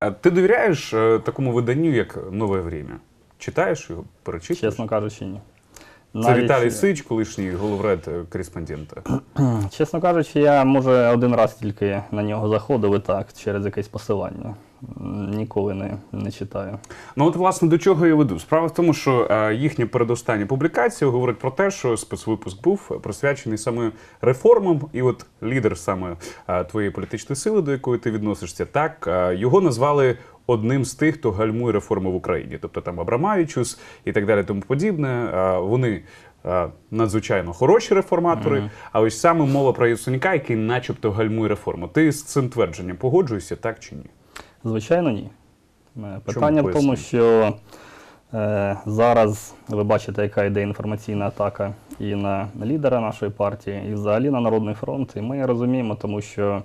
А ти довіряєш е, такому виданню, як Нове Время? Читаєш його, перечитуєш? Чесно кажучи, ні. Це Навіть- Віталій Сич, колишній головред е, кореспондента. Чесно кажучи, я може один раз тільки на нього заходив і так, через якесь посилання. Ніколи не, не читаю. Ну от власне до чого я веду. Справа в тому, що е, їхня передостання публікація говорить про те, що спецвипуск був присвячений саме реформам, і от лідер саме е, твоєї політичної сили, до якої ти відносишся, так е, його назвали. Одним з тих, хто гальмує реформи в Україні, тобто там Абрамавічус і так далі, тому подібне. Вони надзвичайно хороші реформатори. А ось саме мова про Яценюка, який, начебто, гальмує реформу. Ти з цим твердженням погоджуєшся, так чи ні? Звичайно, ні. Е, Питання в тому, що е, зараз ви бачите, яка йде інформаційна атака і на лідера нашої партії, і взагалі на Народний фронт. І ми розуміємо, тому що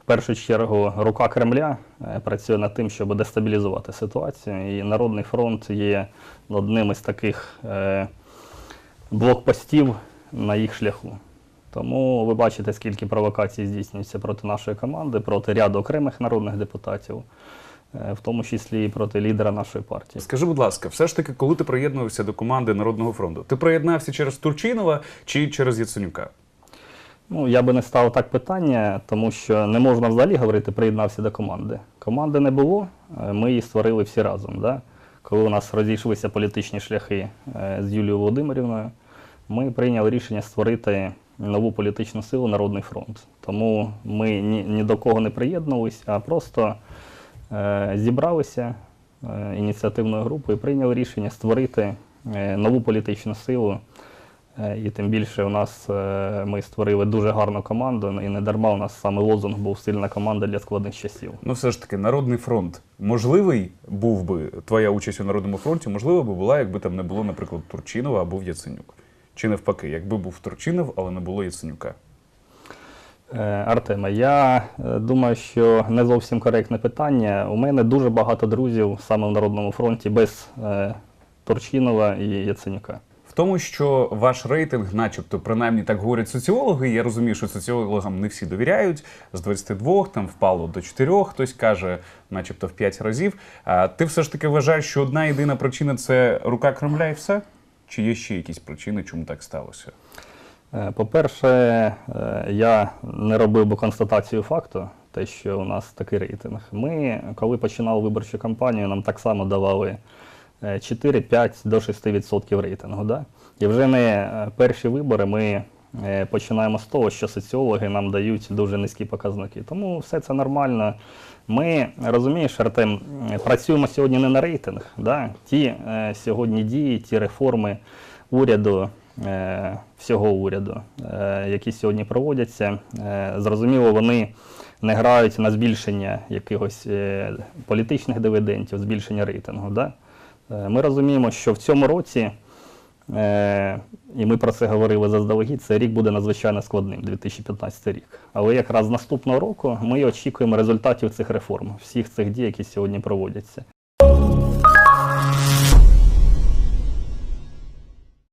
в першу чергу рука Кремля е, працює над тим, щоб дестабілізувати ситуацію. І Народний фронт є одним із таких е, блокпостів на їх шляху. Тому ви бачите, скільки провокацій здійснюється проти нашої команди, проти ряду окремих народних депутатів, е, в тому числі і проти лідера нашої партії. Скажи, будь ласка, все ж таки, коли ти приєднувався до команди Народного фронту, ти приєднався через Турчинова чи через Яценюка? Ну, я би не ставив так питання, тому що не можна взагалі говорити, приєднався до команди. Команди не було, е, ми її створили всі разом. Да? Коли у нас розійшлися політичні шляхи е, з Юлією Володимирівною, ми прийняли рішення створити нову політичну силу Народний фронт. Тому ми ні, ні до кого не приєднувалися, а просто е, зібралися е, ініціативною групою і прийняли рішення створити е, нову політичну силу. Е, І тим більше у нас е, ми створили дуже гарну команду, і не дарма у нас саме лозунг був сильна команда для складних часів. Ну, все ж таки, Народний фронт можливий був би твоя участь у Народному фронті, можливо би була, якби там не було, наприклад, Турчинова або Яценюк. Чи навпаки, якби був Турчинов, але не було Яценюка. Е, Артеме, я е, думаю, що не зовсім коректне питання. У мене дуже багато друзів саме в Народному фронті без е, Турчинова і Яценюка. В тому, що ваш рейтинг, начебто, принаймні так говорять соціологи. Я розумію, що соціологам не всі довіряють. З 22 там впало до 4, хтось каже, начебто в 5 разів. А ти все ж таки вважаєш, що одна єдина причина це рука Кремля і все? Чи є ще якісь причини, чому так сталося? Е, По-перше, е, я не робив би констатацію факту, те, що у нас такий рейтинг. Ми, коли починали виборчу кампанію, нам так само давали е, 4-5 до 6% рейтингу. Да? І вже не е, перші вибори ми е, починаємо з того, що соціологи нам дають дуже низькі показники. Тому все це нормально. Ми розумієш, Артем, е, працюємо сьогодні не на рейтинг. Да? Ті е, сьогодні дії, ті реформи уряду, е, всього уряду, е, які сьогодні проводяться, е, зрозуміло, вони не грають на збільшення якихось е, політичних дивідендів, збільшення рейтингу. Да? Е, Ми розуміємо, що в цьому році, е, і ми про це говорили заздалегідь, цей рік буде надзвичайно складним, 2015 рік. Але якраз наступного року ми очікуємо результатів цих реформ, всіх цих дій, які сьогодні проводяться.